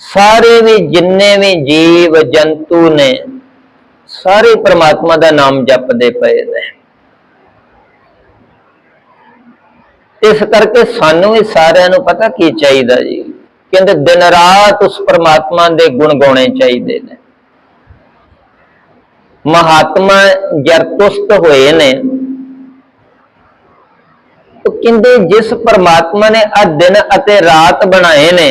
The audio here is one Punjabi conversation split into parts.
ਸਾਰੇ ਵੀ ਜਿੰਨੇ ਵੀ ਜੀਵ ਜੰਤੂ ਨੇ, ਸਾਰੇ ਪ੍ਰਮਾਤਮਾ ਦਾ ਨਾਮ ਜਪਦੇ ਪਏ ਨੇ। ਇਸ ਕਰਕੇ ਸਾਨੂੰ ਵੀ ਸਾਰਿਆਂ ਨੂੰ ਪਤਾ ਕੀ ਚਾਹੀਦਾ ਜੀ? ਕਹਿੰਦੇ ਦਿਨ ਰਾਤ ਉਸ ਪ੍ਰਮਾਤਮਾ ਦੇ ਗੁਣ ਗਾਉਣੇ ਚਾਹੀਦੇ ਨੇ। ਮਹਾਤਮਾ ਜਰਤੁਸਤ ਹੋਏ ਨੇ, ਉਹ ਕਹਿੰਦੇ ਜਿਸ ਪ੍ਰਮਾਤਮਾ ਨੇ ਆ ਦਿਨ ਅਤੇ ਰਾਤ ਬਣਾਏ ਨੇ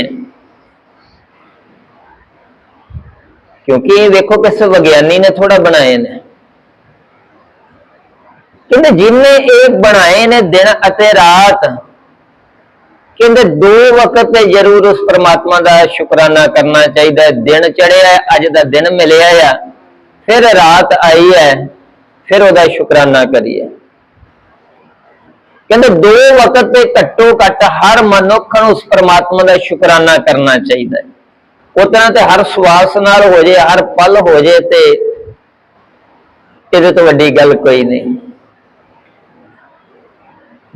ਕਿਉਂਕਿ ਇਹ ਵੇਖੋ ਕਿਸ ਵਿਗਿਆਨੀ ਨੇ ਥੋੜਾ ਬਣਾਏ ਨੇ। ਕਹਿੰਦੇ ਜਿਨੇ ਇਹ ਬਣਾਏ ਨੇ ਦਿਨ ਅਤੇ ਰਾਤ, ਕਹਿੰਦੇ ਦੋ ਵਕਤ ਤੇ ਜ਼ਰੂਰ ਉਸ ਪ੍ਰਮਾਤਮਾ ਦਾ ਸ਼ੁਕਰਾਨਾ ਕਰਨਾ ਚਾਹੀਦਾ ਦਿਨ ਚੜਿਆ ਅੱਜ ਦਾ ਦਿਨ ਮਿਲਿਆ ਆ, ਫਿਰ ਰਾਤ ਆਈ ਹੈ, ਫਿਰ ਉਹਦਾ ਸ਼ੁਕਰਾਨਾ ਕਰੀਏ। ਕਹਿੰਦੇ ਦੋ ਵਕਤ ਤੇ ਘੱਟੋ ਘੱਟ ਹਰ ਮਨੁੱਖ ਨੂੰ ਉਸ ਪ੍ਰਮਾਤਮਾ ਦਾ ਸ਼ੁਕਰਾਨਾ ਕਰਨਾ ਚਾਹੀਦਾ ਹੈ। ਉਤਨਾ ਤੇ ਹਰ ਸਵਾਸ ਨਾਲ ਹੋ ਜੇ, ਹਰ ਪਲ ਹੋ ਜੇ ਤੇ ਇਹਦੇ ਤੋਂ ਵੱਡੀ ਗੱਲ ਕੋਈ ਨਹੀਂ।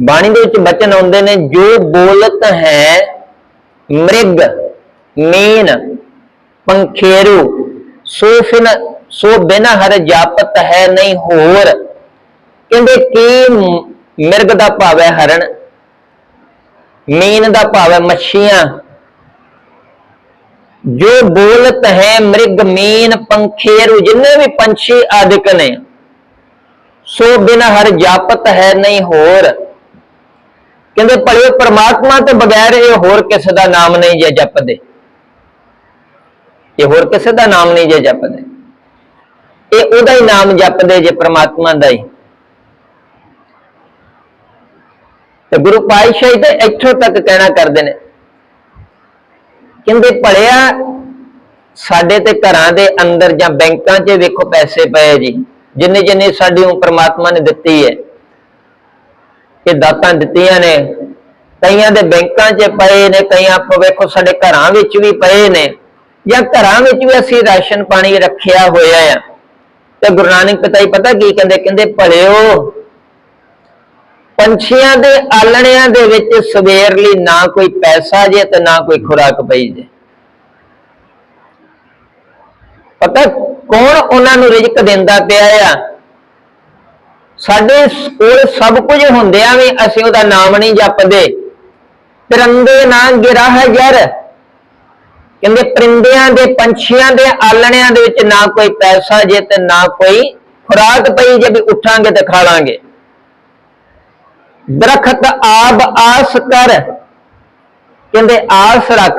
ਬਾਣੀ ਦੇ ਵਿੱਚ ਬਚਨ ਆਉਂਦੇ ਨੇ, ਜੋ ਬੋਲਤ ਹੈ ਮ੍ਰਿਗ, ਮੀਨ, ਪੰਖੇਰੂ ਸੋਫਿਨ ਸੋ ਬਿਨ ਹਰ ਜਾਪਤ ਹੈ ਨਹੀਂ ਹੋਰ। ਕਹਿੰਦੇ ਕੀ ਮ- ਮਿਰਗ ਦਾ ਭਾਵ ਹੈ ਹਰਣ, ਮੀਨ ਦਾ ਭਾਵ ਹੈ ਮੱਛੀਆਂ। ਜੋ ਬੋਲਤ ਹੈ ਮ੍ਰਿਗ ਮੀਨ ਪੰਖੇਰੂ, ਜਿੰਨੇ ਵੀ ਪੰਛੀ ਆਦਿਕ ਨੇ, ਸੋ ਬਿਨ ਹਰ ਜਾਪਤ ਹੈ ਨਹੀਂ ਹੋਰ। ਕਹਿੰਦੇ, ਭਲੇ ਪਰਮਾਤਮਾ ਤੋਂ ਬਗੈਰ ਇਹ ਹੋਰ ਕਿਸੇ ਦਾ ਨਾਮ ਨਹੀਂ ਜੇ ਜਪਦੇ। ਇਹ ਹੋਰ ਕਿਸੇ ਦਾ ਨਾਮ ਨਹੀਂ ਜੇ ਜਪਦੇ। ਇਹ ਉਹਦਾ ਹੀ ਨਾਮ ਜਪਦੇ ਜੇ ਪ੍ਰਮਾਤਮਾ ਦਾ ਹੀ। ਤੇ ਗੁਰੂ ਪਾਤਸ਼ਾਹ ਤੇ ਇੱਥੋਂ ਤੱਕ ਕਹਿਣਾ ਕਰਦੇ ਨੇ ਕਹਿੰਦੇ ਭਲਿਆ, ਸਾਡੇ ਤੇ ਘਰਾਂ ਦੇ ਅੰਦਰ ਜਾਂ ਬੈਂਕਾਂ 'ਚ ਵੇਖੋ ਪੈਸੇ ਪਏ ਜੀ, ਜਿੰਨੇ ਜਿੰਨੇ ਸਾਡੀ ਉਹ ਪ੍ਰਮਾਤਮਾ ਨੇ ਦਿੱਤੀ ਹੈ, ਇਹ ਦਾਤਾਂ ਦਿੱਤੀਆਂ ਨੇ, ਕਈਆਂ ਦੇ ਬੈਂਕਾਂ 'ਚ ਪਏ ਨੇ, ਕਈਆਂ ਆਪ ਵੇਖੋ ਸਾਡੇ ਘਰਾਂ ਵਿੱਚ ਵੀ ਪਏ ਨੇ, ਜਾਂ ਘਰਾਂ ਵਿੱਚ ਵੀ ਅਸੀਂ ਰਾਸ਼ਨ ਪਾਣੀ ਰੱਖਿਆ ਹੋਇਆ ਆ। ਤੇ ਗੁਰੂ ਨਾਨਕ ਪਿਤਾ ਜੀ ਪਤਾ ਕੀ ਕਹਿੰਦੇ? ਕਹਿੰਦੇ ਭਲਿਓ ਪੰਛੀਆਂ ਦੇ ਆਲਣਿਆਂ ਦੇ ਵਿੱਚ ਸਵੇਰ ਲਈ ਨਾ ਕੋਈ ਪੈਸਾ ਜੇ ਤੇ ਨਾ ਕੋਈ ਖੁਰਾਕ ਪਈ ਜੇ। ਪਤਾ ਕੌਣ ਉਹਨਾਂ ਨੂੰ ਰਿਜ਼ਕ ਦਿੰਦਾ ਪਿਆ ਆ? ਸਾਡੇ ਕੋਲ ਸਭ ਕੁਝ ਹੁੰਦਿਆਂ ਵੀ ਅਸੀਂ ਉਹਦਾ ਨਾਮ ਨਹੀਂ ਜਪਦੇ। ਪਰਿੰਦੇ ਨਾ ਗਿਰਾਹ ਜਰ ਕਹਿੰਦੇ ਪਰਿੰਦਿਆਂ ਦੇ, ਪੰਛੀਆਂ ਦੇ ਆਲਣਿਆਂ ਦੇ ਵਿੱਚ ਨਾ ਕੋਈ ਪੈਸਾ ਜੇ ਤੇ ਨਾ ਕੋਈ ਖੁਰਾਕ ਪਈ ਜੇ ਵੀ ਉੱਠਾਂਗੇ ਤੇ ਖਾ ਲਾਂਗੇ। ਦਰਖਤ ਆਬ ਆਸ ਕਰ। ਕਹਿੰਦੇ ਆਸ ਰੱਖ।